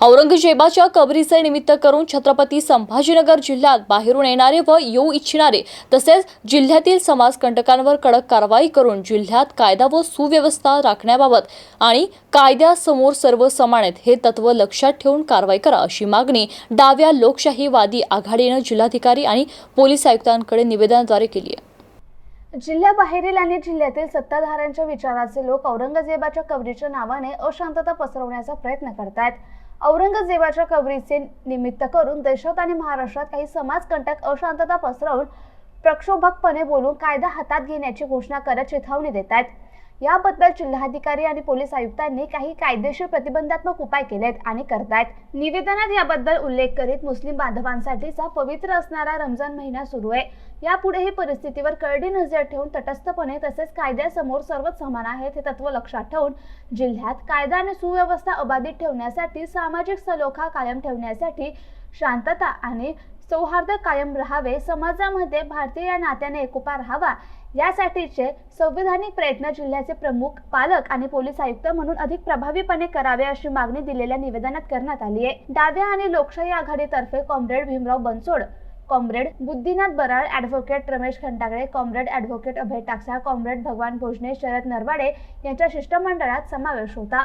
औरंगजेबाच्या कबरीचे निमित्त करून छत्रपती संभाजीनगर जिल्ह्यात बाहेरून येणारे व येऊ इच्छिणारे तसेच जिल्ह्यातील समाजकंटकांवर कडक कारवाई करून जिल्ह्यात कायदा व सुव्यवस्था राखण्याबाबत आणि कायद्यासमोर सर्व समान आहेत हे तत्व लक्षात ठेवून कारवाई करा अशी मागणी डाव्या लोकशाहीवादी आघाडीनं जिल्हाधिकारी आणि पोलीस आयुक्तांकडे निवेदनाद्वारे केली आहे. जिल्ह्याबाहेरील आणि जिल्ह्यातील सत्ताधाऱ्यांच्या विचाराचे लोक औरंगजेबाच्या कबरीच्या नावाने अशांतता पसरवण्याचा प्रयत्न करतायत. औरंगजेबाच्या कबरीचे निमित्त करून देशात आणि महाराष्ट्रात काही समाजकंटक अशांतता पसरवून प्रक्षोभकपणे बोलून कायदा हातात घेण्याची घोषणा करत चिथावणी देत आहेत याबद्दल जिल्हाधिकारी आणि पोलीस आयुक्तांनी काही कायदेशीर प्रतिबंधात्मक उपाय केलेत आणि करतायत. निवेदनात याबद्दल उल्लेख करीत मुस्लिम बांधवांसाठीचा पवित्र असणारा रमजान महिना सुरू आहे. यापुढेही परिस्थितीवर करडी नजर ठेवून तटस्थपणे तसेच कायद्यासमोर सर्वच समान आहेत हे तत्व लक्षात ठेवून जिल्ह्यात कायदा आणि सुव्यवस्था अबाधित ठेवण्यासाठी सामाजिक सलोखा कायम ठेवण्यासाठी शांतता आणि सौहार्द कायम राहावे समाजामध्ये भारतीय या नात्याने एकोपा राहावा यासाठीचे संविधानिक प्रयत्न जिल्ह्याचे प्रमुख पालक आणि पोलीस आयुक्त म्हणून अधिक प्रभावीपणे करावे अशी मागणी दिलेल्या निवेदनात करण्यात आली आहे. डाव्या आणि लोकशाही आघाडीतर्फे comrade Bhimrao Bansod comrade Buddhinath Baral advocate Ramesh Khandagale comrade advocate Abhay Taksa comrade Bhagwan Bhojane Sharad Narwade यांच्या शिष्टमंडळात समावेश होता.